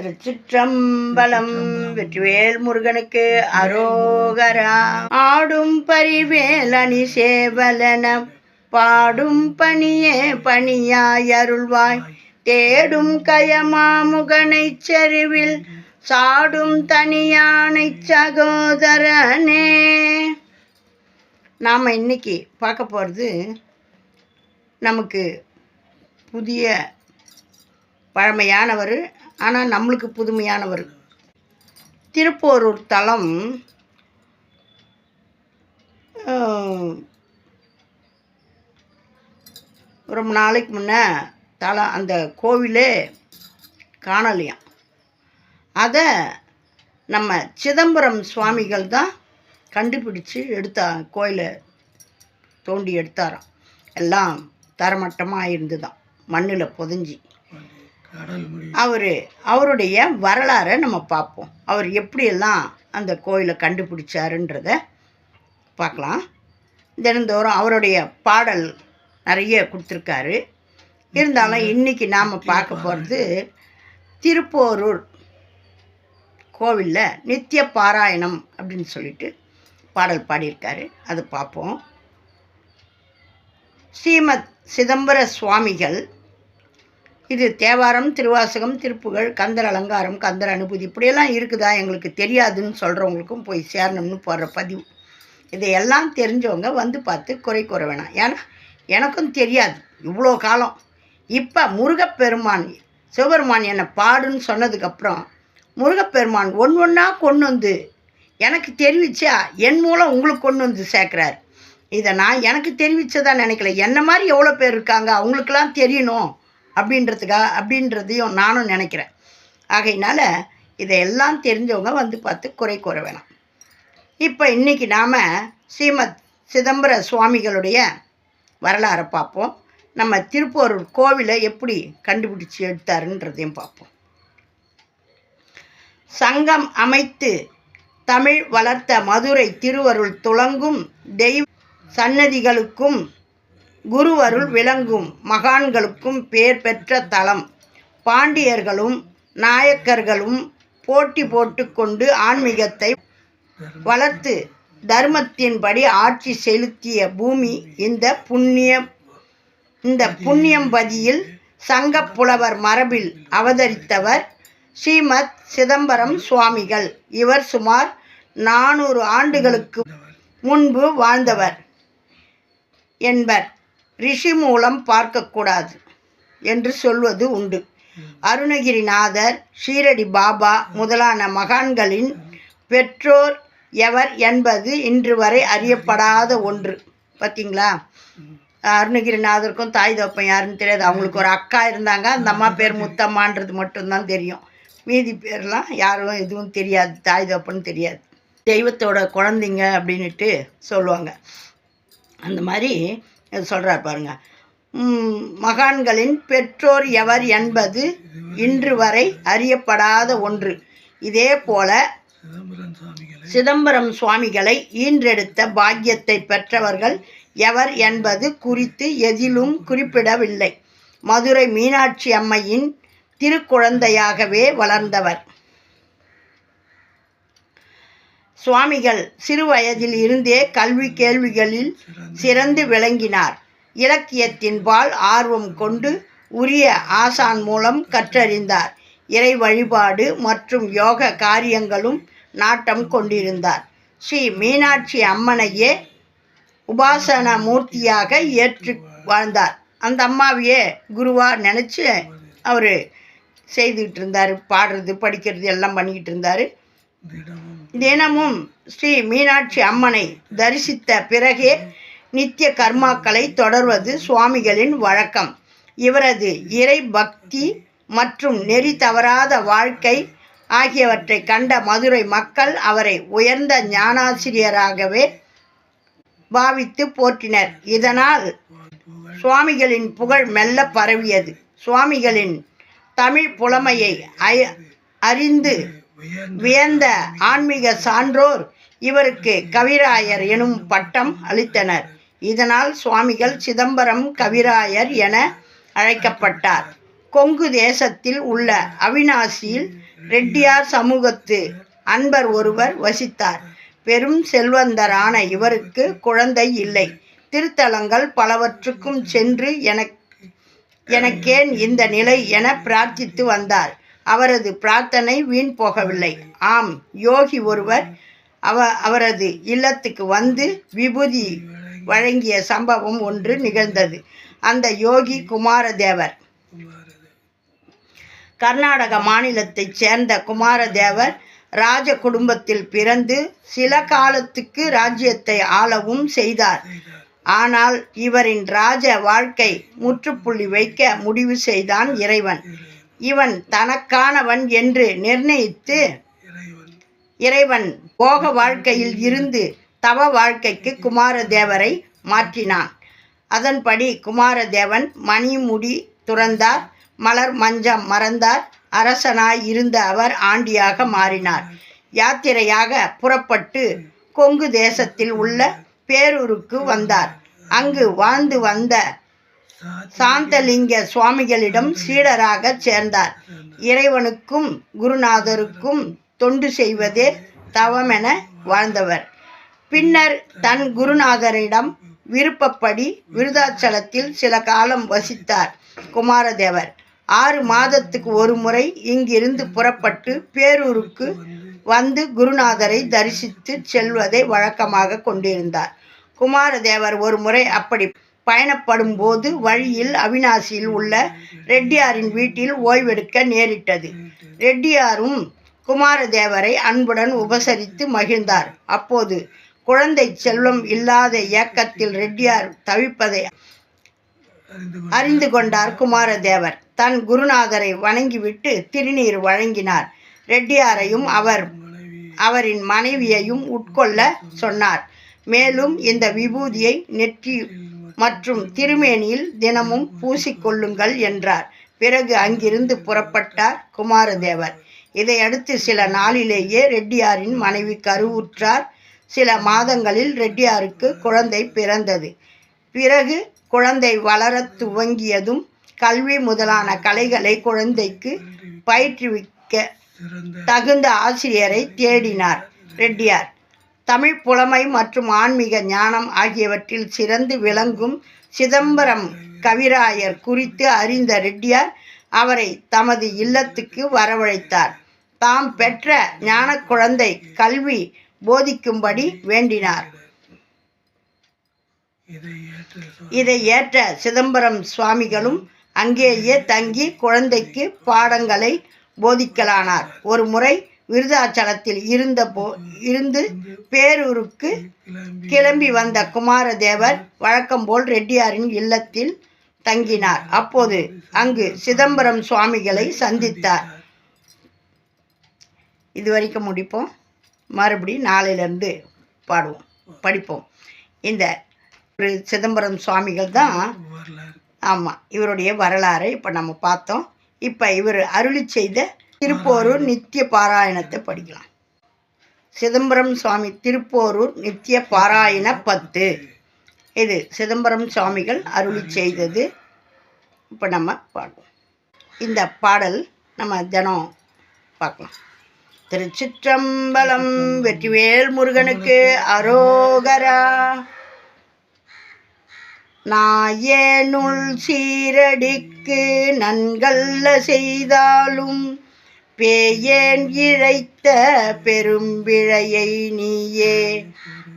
திருச்சிற்றம்பலம் வெற்றிவேல் முருகனுக்கு அரோகரா. ஆடும் பரிவேலணி சேவலன பாடும் பணியே பணியாய் அருள்வாய். தேடும் கயமாமுகனைச் செருவில் சாடும் தனியானை சகோதரனே. நாம் இன்னைக்கு பார்க்க போகிறது நமக்கு புதிய பழமையானவர் ஆனால் நம்மளுக்கு புதுமையானவர். திருப்போரூர் தலம் ரொம்ப நாளைக்கு முன்னே தலை அந்த கோவிலே காணலையாம் அதை நம்ம சிதம்பரம் சுவாமிகள் தான் கண்டுபிடிச்சு எடுத்தா கோயிலை தோண்டி எடுத்தாராம். எல்லாம் தரமட்டமாக இருந்துதான். மண்ணில் புதைஞ்சி. அவர் அவருடைய வரலாறை நம்ம பார்ப்போம். அவர் எப்படியெல்லாம் அந்த கோயிலை கண்டுபிடிச்சாருன்றத பார்க்கலாம். தினந்தோறும் அவருடைய பாடல் நிறைய கொடுத்துருக்காரு. இருந்தாலும் இன்னைக்கு நாம் பார்க்க போகிறது திருப்போரூர் கோவிலில் நித்திய பாராயணம் அப்படின்னு சொல்லிட்டு பாடல் பாடியிருக்காரு. அது பார்ப்போம். ஸ்ரீமத் சிதம்பர சுவாமிகள் இது தேவாரம் திருவாசகம் திருப்புகள் கந்தர் அலங்காரம் கந்தர் அனுபூதி இப்படியெல்லாம் இருக்குதா எங்களுக்கு தெரியாதுன்னு சொல்கிறவங்களுக்கும் போய் சேரணும்னு போடுற பதிவு. இதையெல்லாம் தெரிஞ்சவங்க வந்து பார்த்து குறை கூற வேணாம். ஏன்னா எனக்கும் தெரியாது. இவ்வளோ காலம். இப்போ முருகப்பெருமான் சிவபெருமான் என்னை பாடுன்னு சொன்னதுக்கப்புறம் முருகப்பெருமான் ஒன்று ஒன்றா கொண்டு வந்து எனக்கு தெரிவிச்சா என் மூலம் உங்களுக்கு கொண்டு வந்து சேர்க்குறாரு. இதை நான் எனக்கு தெரிவிச்சதா நினைக்கல. என்ன மாதிரி எவ்வளோ பேர் இருக்காங்க? அவங்களுக்கெல்லாம் தெரியணும். அப்படின்றதுக்காக அப்படின்றதையும் நானும் நினைக்கிறேன். ஆகையினால இதையெல்லாம் தெரிஞ்சவங்க வந்து பார்த்து குறை கூற வேணாம். இப்போ இன்றைக்கி நாம் ஸ்ரீமத் சிதம்பர சுவாமிகளுடைய வரலாறை பார்ப்போம். நம்ம திருப்போரூர் கோவிலை எப்படி கண்டுபிடிச்சி எடுத்தாருன்றதையும் பார்ப்போம். சங்கம் அமைத்து தமிழ் வளர்த்த மதுரை திருவருள் துளங்கும் தெய்வ சன்னதிகளுக்கும் குருவருள் விளங்கும் மகான்களுக்கும் பேர் பெற்ற தலம். பாண்டியர்களும் நாயக்கர்களும் போட்டி போட்டுக்கொண்டு ஆன்மீகத்தை வளர்த்து தர்மத்தின்படி ஆட்சி செலுத்திய பூமி இந்த புண்ணிய இந்த புண்ணியம்பதியில் பதியில் புலவர் மரபில் அவதரித்தவர் ஸ்ரீமத் சிதம்பரம் சுவாமிகள். இவர் சுமார் நானூறு ஆண்டுகளுக்கு முன்பு வாழ்ந்தவர் என்பர். ரிஷி மூலம் பார்க்கக்கூடாது என்று சொல்வது உண்டு. அருணகிரிநாதர் ஷீரடி பாபா முதலான மகான்களின் பெற்றோர் எவர் என்பது இன்று வரை அறியப்படாத ஒன்று. பார்த்தீங்களா அருணகிரிநாதருக்கும் தாய் தப்பன் யாருன்னு தெரியாது. அவங்களுக்கு ஒரு அக்கா இருந்தாங்க. அந்த அம்மா பேர் முத்தம்மான்றது மட்டும்தான் தெரியும். மீதி பேர்லாம் யாரும் எதுவும் தெரியாது. தாய் தப்பன்னு தெரியாது. தெய்வத்தோட குழந்தைங்க அப்படின்னுட்டு சொல்லுவாங்க. அந்த மாதிரி சொல்கிறார் பாருங்க. மகான்களின் பெற்றோர் எவர் என்பது இன்று வரை அறியப்படாத ஒன்று. இதே போல சிதம்பரம் சுவாமிகளை ஈன்றெடுத்த பாக்கியத்தை பெற்றவர்கள் எவர் என்பது குறித்து எதிலும் குறிப்பிடவில்லை. மதுரை மீனாட்சி அம்மையின் திருக்குழந்தையாகவே வளர்ந்தவர். சுவாமிகள் சிறு வயதில் இருந்தே கல்வி கேள்விகளில் சிறந்து விளங்கினார். இலக்கியத்தின்பால் ஆர்வம் கொண்டு உரிய ஆசான் மூலம் கற்றறிந்தார். இறை வழிபாடு மற்றும் யோக காரியங்களும் நாட்டம் கொண்டிருந்தார். ஸ்ரீ மீனாட்சி அம்மனையே உபாசன மூர்த்தியாக ஏற்று வாழ்ந்தார். அந்த அம்மாவையே குருவாக நினச்சி அவர் செய்துக்கிட்டு இருந்தார் பாடுறது படிக்கிறது எல்லாம் பண்ணிக்கிட்டு இருந்தார். தினமும் ஸ்ரீ மீனாட்சி அம்மனை தரிசித்த பிறகே நித்திய கர்மாக்களை தொடர்வது சுவாமிகளின் வழக்கம். இவரது இறை பக்தி மற்றும் நெறி தவறாத வாழ்க்கை ஆகியவற்றை கண்ட மதுரை மக்கள் அவரை உயர்ந்த ஞானாசிரியராகவே பாவித்து போற்றினர். இதனால் சுவாமிகளின் புகழ் மெல்ல பரவியது. சுவாமிகளின் தமிழ் புலமையை அறிந்து வியந்த ஆன்மீக சான்றோர் இவருக்கு கவிராயர் எனும் பட்டம் அளித்தனர். இதனால் சுவாமிகள் சிதம்பரம் கவிராயர் என அழைக்கப்பட்டார். கொங்கு தேசத்தில் உள்ள அவினாசியில் ரெட்டியார் சமூகத்து அன்பர் ஒருவர் வசித்தார். பெரும் செல்வந்தரான இவருக்கு குழந்தை இல்லை. திருத்தலங்கள் பலவற்றுக்கும் சென்று என எனக்கேன் இந்த நிலை என பிரார்த்தித்து வந்தார். அவரது பிரார்த்தனை வீண் போகவில்லை. ஆம் யோகி ஒருவர் அவ அவரது இல்லத்துக்கு வந்து விபூதி வழங்கிய சம்பவம் ஒன்று நிகழ்ந்தது. அந்த யோகி குமாரதேவர். கர்நாடக மாநிலத்தைச் சேர்ந்த குமாரதேவர் ராஜ குடும்பத்தில் பிறந்து சில காலத்துக்கு ராஜ்யத்தை ஆளவும் செய்தார். ஆனால் இவரின் ராஜ வாழ்க்கை முற்றுப்புள்ளி வைக்க முடிவு செய்தான் இறைவன். இவன் தனக்கானவன் என்று நிர்ணயித்து இறைவன். போக வாழ்க்கையில் இருந்து தவ வாழ்க்கைக்கு குமாரதேவரை மாற்றினான். அதன்படி குமாரதேவன் மணிமுடி துறந்தார் மலர் மஞ்சம் மறந்தார் அரசனாய் இருந்த அவர் ஆண்டியாக மாறினார். யாத்திரையாக புறப்பட்டு கொங்கு தேசத்தில் உள்ள பேரூருக்கு வந்தார். அங்கு வாழ்ந்து வந்த சாந்தலிங்க சுவாமிகளிடம் சீடராக சேர்ந்தார். இறைவனுக்கும் குருநாதருக்கும் தொண்டு செய்வதே தவமென வாழ்ந்தவர். பின்னர் தன் குருநாதரிடம் விருப்பப்படி விருதாச்சலத்தில் சில காலம் வசித்தார் குமாரதேவர். ஆறு மாதத்துக்கு ஒரு முறை இங்கிருந்து புறப்பட்டு பேரூருக்கு வந்து குருநாதரை தரிசித்து செல்வதை வழக்கமாக கொண்டிருந்தார். குமாரதேவர் ஒரு முறை அப்படி பயணப்படும் போது வழியில் அவினாசியில் உள்ள ரெட்டியாரின் வீட்டில் ஓய்வெடுக்க நேரிட்டது. ரெட்டியாரும் குமாரதேவரை அன்புடன் உபசரித்து மகிழ்ந்தார். அப்போது குழந்தை செல்வம் இல்லாத இயக்கத்தில் ரெட்டியார் தவிப்பதை அறிந்து கொண்டார் குமாரதேவர். தன் குருநாதரை வணங்கிவிட்டு திருநீர் வழங்கினார். ரெட்டியாரையும் அவர் அவரின் மனைவியையும் உட்கொள்ள சொன்னார். மேலும் இந்த விபூதியை நெற்றி மற்றும் திருமேனியில் தினமும் பூசிக்கொள்ளுங்கள் என்றார். பிறகு அங்கிருந்து புறப்பட்டார் குமாரதேவர். இதையடுத்து சில நாளிலேயே ரெட்டியாரின் மனைவி கருவுற்றார். சில மாதங்களில் ரெட்டியாருக்கு குழந்தை பிறந்தது. பிறகு குழந்தை வளரத் துவங்கியதும் கல்வி முதலான கலைகளை குழந்தைக்கு பயிற்றுவிக்க தகுந்த ஆசிரியரை தேடினார் ரெட்டியார். தமிழ் புலமை மற்றும் ஆன்மீக ஞானம் ஆகியவற்றில் சிறந்து விளங்கும் சிதம்பரம் கவிராயர் குறித்து அறிந்த ரெட்டியார் அவரை தமது இல்லத்துக்கு வரவழைத்தார். தாம் பெற்ற ஞான குழந்தை கல்வி போதிக்கும்படி வேண்டினார். இதை ஏற்ற சிதம்பரம் சுவாமிகளும் அங்கேயே தங்கி குழந்தைக்கு பாடங்களை போதிக்கலானார். ஒரு முறை விருதாச்சலத்தில் இருந்த போ இருந்து பேரூருக்கு கிளம்பி வந்த குமாரதேவர் வழக்கம்போல் ரெட்டியாரின் இல்லத்தில் தங்கினார். அப்போது அங்கு சிதம்பரம் சுவாமிகளை சந்தித்தார். இது வரைக்கும் முடிப்போம். மறுபடியும் நாளையிலேருந்து பாடுவோம். படிப்போம். இந்த சிதம்பரம் சுவாமிகள் தான் ஆமாம் இவருடைய வரலாறை இப்போ நம்ம பார்த்தோம். இப்போ இவர் அருளி செய்த திருப்போரூர் நித்திய பாராயணத்தை படிக்கலாம். சிதம்பரம் சுவாமி திருப்போரூர் நித்திய பாராயண பத்து. இது சிதம்பரம் சுவாமிகள் அருளி செய்தது. இப்போ நம்ம பாடுவோம். இந்த பாடல் நம்ம தினம் பார்க்கலாம். திருச்சிற்றம்பலம் வெற்றிவேல் முருகனுக்கு அரோகரா. நாயனுள் சீரடிக்கு நன்கல்ல செய்தாலும் பேயேன் இழைத்த பெரும்பிழையை நீயே.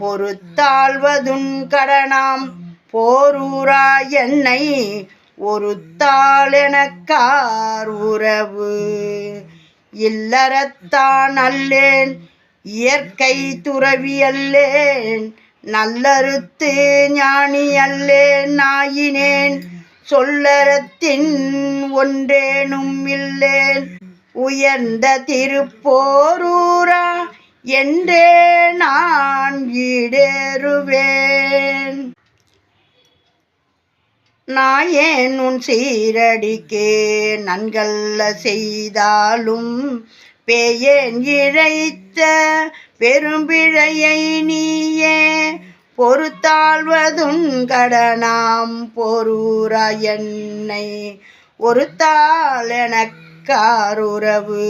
பொறுத்தாழ்வதுன் கடனாம். போரூரா என்னை ஒருத்தாளெனக்கார் உறவு. இல்லறத்தான் அல்லேன். இயற்கை துறவி அல்லேன். நல்லறுத்து ஞானி அல்லேன். நாயினேன். சொல்லறத்தின் ஒன்றேனும் இல்லேன். உயர்ந்த திருப்போரூரா என்றே நான் ஈடேறுவேன். நாயேன் உன் சீரடிக்கே நன்கல்ல செய்தாலும் பேயேன் இழைத்த பெரும்பிழையை நீயே பொறுத்தாழ்வதுன் கடனாம் பொருரா என்னை ஒரு எனக்கு காருறவு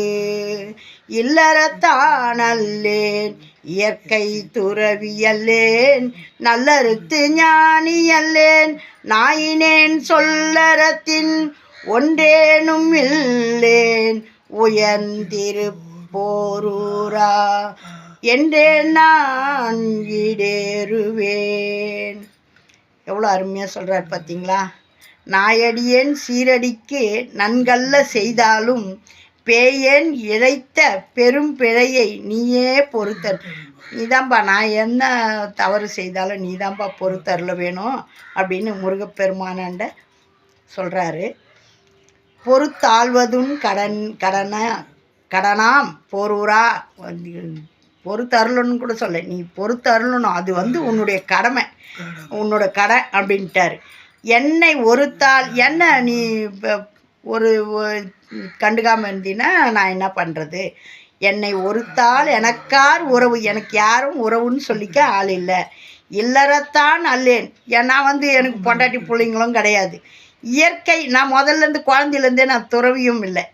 இல்லறத்தானல்லேன் இயற்கை துறவியல்லேன் நல்லறுத்து ஞானியல்லேன் நாயினேன் சொல்லறத்தின் ஒன்றேனும் இல்லேன் உயர்ந்திருப்போரூரா என்றே நான் இடேறுவேன் எவ்வளோ அருமையாக சொல்கிறார் பார்த்தீங்களா நாயடியேன் சீரடிக்கு நன்கல்ல செய்தாலும் பேயேன் இழைத்த பெரும் பிழையை நீயே பொறுத்தர் நீதான்பா நான் என்ன தவறு செய்தாலும் நீதான்பா பொறுத்தருள வேணும் அப்படின்னு முருகப்பெருமானாண்ட சொல்கிறாரு பொறுத்தாழ்வதும் கடன் கடன கடனாம் போரூரா. பொறுத்தருளன்னு கூட சொல்ல நீ பொறுத்தருளணும். அது வந்து உன்னுடைய கடமை. உன்னோட கடை அப்படின்ட்டாரு. என்னை ஒருத்தால் என்ன நீ ஒரு கண்டுக்காமல் இருந்தீன்னா நான் என்ன பண்ணுறது என்னை ஒருத்தால் எனக்கார் உறவு எனக்கு யாரும் உறவுன்னு சொல்லிக்க ஆள் இல்லை. இல்லறத்தான் அல்லேன். ஏன்னா வந்து எனக்கு பொண்டாட்டி பிள்ளைங்களும் கிடையாது. இயற்கை நான் முதல்ல இருந்து குழந்தையிலேருந்தே நான் துறவியும் இல்லை.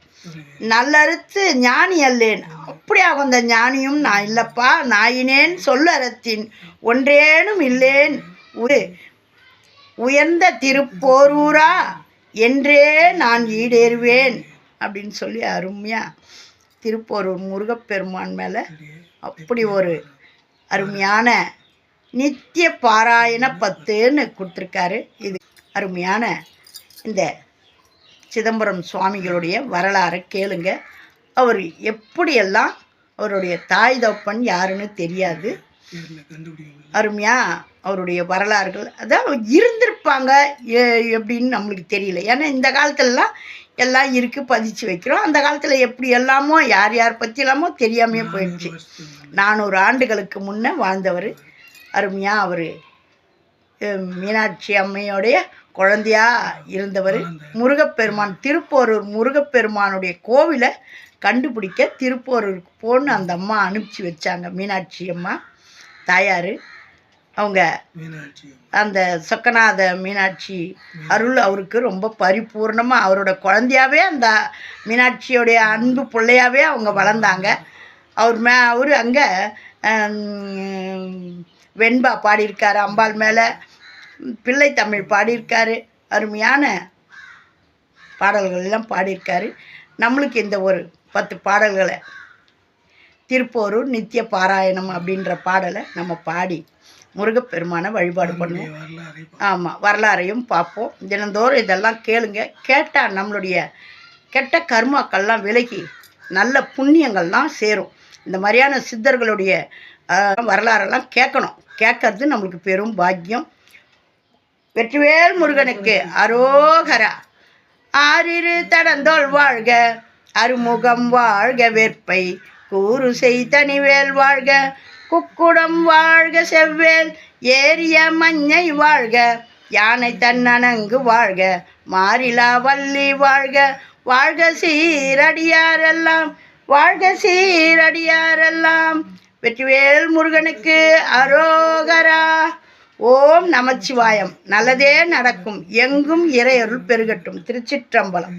நல்லறுத்து ஞானி அல்லேன். அப்படியா வந்த ஞானியும் நான் இல்லைப்பா. நாயினேன் சொல்லறத்தின். ஒன்றேனும் இல்லேன். உ- உயர்ந்த திருப்போரூரா? என்றே நான் ஈடேறுவேன் அப்படின்னு சொல்லி அருமையாக திருப்போரூர் முருகப்பெருமான் மேலே அப்படி ஒரு அருமையான நித்திய பாராயண பத்துன்னு கொடுத்துருக்காரு. இது அருமையான இந்த சிதம்பரம் சுவாமிகளுடைய வரலாறை கேளுங்க. அவர் எப்படியெல்லாம் அவருடைய தாய் தப்பன் யாருன்னு தெரியாது. அருமையாக அவருடைய வரலாறுகள். அதான் இருந்திருப்பாங்க எப்படின்னு நம்மளுக்கு தெரியல. ஏன்னா இந்த காலத்துலலாம் எல்லாம் இருக்குது பதிச்சு வைக்கிறோம். அந்த காலத்தில் எப்படி எல்லாமோ யார் யார் பற்றி எல்லாமோ தெரியாமையே போயிடுச்சு. நானூறு ஆண்டுகளுக்கு முன்னே வாழ்ந்தவர் அருமையாக அவர். மீனாட்சி அம்மையோடைய குழந்தையா இருந்தவர். முருகப்பெருமான் திருப்போரூர் முருகப்பெருமானுடைய கோவிலை கண்டுபிடிக்க திருப்போரூருக்கு போன்னு அந்த அம்மா அனுப்பிச்சி வச்சாங்க மீனாட்சி அம்மா. தாயார் அவங்க அந்த சொக்கநாத மீனாட்சி அருள் அவருக்கு ரொம்ப பரிபூர்ணமாக அவரோட குழந்தையாவே அந்த மீனாட்சியோடைய அன்பு பிள்ளையாவே அவங்க வளர்ந்தாங்க. அவர் மே அவர் அங்கே வெண்பா பாடியிருக்காரு அம்பாள் மேலே. பிள்ளை தமிழ் பாடியிருக்காரு அருமையான பாடல்கள் எல்லாம் பாடியிருக்காரு. நம்மளுக்கு இந்த ஒரு பத்து பாடல்களை திருப்போரூர் நித்திய பாராயணம் அப்படின்ற பாடலை நம்ம பாடி முருகப்பெருமானை வழிபாடு பண்ணுவோம் ஆமாம் வரலாறையும் பார்ப்போம். தினந்தோறும் இதெல்லாம் கேளுங்க. கேட்டால் நம்மளுடைய கெட்ட கர்மாக்கள்லாம் விலகி நல்ல புண்ணியங்கள்லாம் சேரும். இந்த மாதிரியான சித்தர்களுடைய வரலாறெல்லாம் கேட்கணும். கேட்கறது நம்மளுக்கு பெரும் பாக்கியம். வெற்றிவேல் முருகனுக்கு அரோகரா. ஆறிரு தடந்தோள் வாழ்க அருமுகம் வாழ்க வெற்பை கூறு செய் தனிவேல் வாழ்க குக்குடம் வாழ்க செவ்வேல் ஏரிய மஞ்சை வாழ்க யானை தன்னணங்கு வாழ்க மாறிலா வள்ளி வாழ்க. வாழ்க சீரடியாரெல்லாம் வாழ்க சீரடியாரெல்லாம். வெற்றிவேல் முருகனுக்கு அரோகரா. ஓம் நமச்சிவாயம். நல்லதே நடக்கும். எங்கும் இறையருள் பெருகட்டும். திருச்சிற்றம்பலம்.